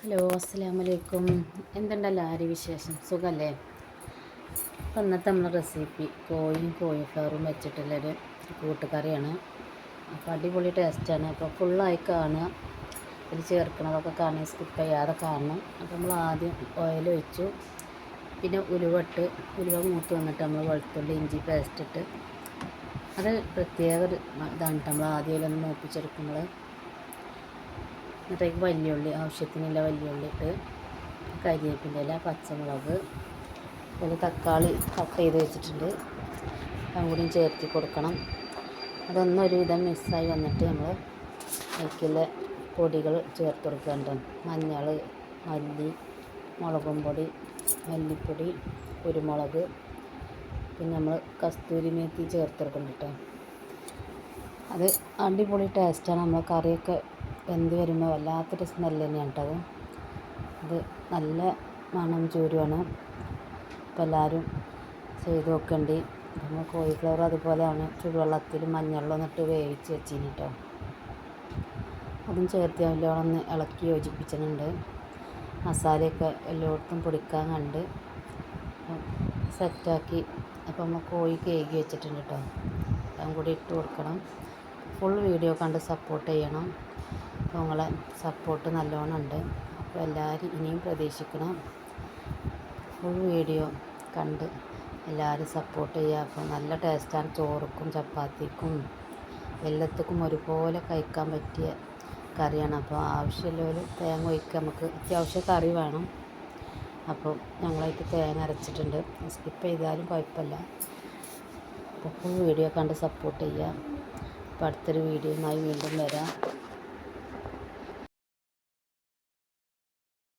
Hello അസ്സലാമലൈക്കും. എന്തുണ്ടല്ലോ ആര് വിശേഷം? സുഖമല്ലേ അപ്പം ഇന്നത്തെ നമ്മളെ റെസിപ്പി കോഴിയും കോഴിഫ്ലവറും വെച്ചിട്ടുള്ളൊരു കൂട്ടുകറിയാണ്. അപ്പോൾ അടിപൊളി ടേസ്റ്റാണ് അപ്പോൾ ഫുള്ളായി കാണുക. ഇതിൽ ചേർക്കണതൊക്കെ കാണുക സ്കിപ്പ് ചെയ്യാതെ കാണണം. അപ്പോൾ നമ്മൾ ആദ്യം ഓയിൽ ഒഴിച്ചു. പിന്നെ ഉലുവട്ട് ഉലുവ മൂത്ത് വന്നിട്ട് നമ്മൾ വെളുത്തുള്ളി ഇഞ്ചി പേസ്റ്റ് ഇട്ട്. അത് പ്രത്യേക ഒരു ഇതാണ് നമ്മൾ ആദ്യം മൂപ്പിച്ചെടുക്കുമ്പോൾ എന്നിട്ടേക്ക് വലിയുള്ളി ആവശ്യത്തിനുള്ള വലിയുള്ളി ഇട്ട് കരിവേപ്പിന്റെ ഇല പച്ചമുളക് പിന്നെ തക്കാളി കട്ട് ചെയ്ത് വെച്ചിട്ടുണ്ട്. കൂടിയും ചേർത്തി കൊടുക്കണം. അതൊന്നും ഒരുവിധം മിസ്സായി വന്നിട്ട് നമ്മൾ അതിലേക്കുള്ള പൊടികൾ ചേർത്ത് കൊടുക്കുന്നുണ്ട് മഞ്ഞൾ മല്ലി മുളകും പൊടി മല്ലിപ്പൊടി കുരുമുളക് പിന്നെ നമ്മൾ കസ്തൂരി മേത്തി ചേർത്ത് കൊടുക്കുന്നുണ്ട് കേട്ടോ. അത് അടിപൊളി ടേസ്റ്റാണ് നമ്മൾ കറിയൊക്കെ വെന്ത് വരുമ്പോൾ വല്ലാത്തൊരു സ്മെല്ല് തന്നെയാണ് കേട്ടോ അത് നല്ല മണം ചൂരുവാണ്. അപ്പോൾ എല്ലാവരും ചെയ്ത് നോക്കണ്ടി. നമ്മൾ കോഴിഫ്ലവർ അതുപോലെയാണ് ചൂടുവെള്ളത്തിൽ മഞ്ഞളിലും ഇട്ട് വേവിച്ച് വെച്ചിന് കേട്ടോ അതും ചേർത്ത് നല്ലോണം ഇളക്കി യോജിപ്പിച്ചിട്ടുണ്ട്. മസാലയൊക്കെ എല്ലായിടത്തും പൊടിക്കാൻ കണ്ട് സെറ്റാക്കി അപ്പോൾ നമ്മൾ കോഴി കേകി വെച്ചിട്ടുണ്ട് കേട്ടോ അതും കൂടി ഇട്ട് കൊടുക്കണം. ഫുൾ വീഡിയോ കണ്ട് സപ്പോർട്ട് ചെയ്യണം. നിങ്ങളെ സപ്പോർട്ട് നല്ലോണം ഉണ്ട്. അപ്പോൾ എല്ലാവരും ഇനിയും പ്രതീക്ഷിക്കണം. ഫുൾ വീഡിയോ കണ്ട് എല്ലാവരും സപ്പോർട്ട് ചെയ്യുക. അപ്പോൾ നല്ല ടേസ്റ്റാണ് ചോറുക്കും ചപ്പാത്തിക്കും എല്ലാത്തക്കും ഒരുപോലെ കഴിക്കാൻ പറ്റിയ കറിയാണ്. അപ്പോൾ ആവശ്യമുള്ളവർ തേങ്ങ ഒഴിക്കുക. നമുക്ക് അത്യാവശ്യം കറി വേണം. അപ്പോൾ ഞങ്ങളായിട്ട് തേങ്ങ അരച്ചിട്ടുണ്ട്. സ്കിപ്പ് ചെയ്താലും കുഴപ്പമില്ല. അപ്പോൾ വീഡിയോ കണ്ട് സപ്പോർട്ട് ചെയ്യുക. അപ്പോൾ അടുത്തൊരു വീഡിയോയുമായി വീണ്ടും വരാം.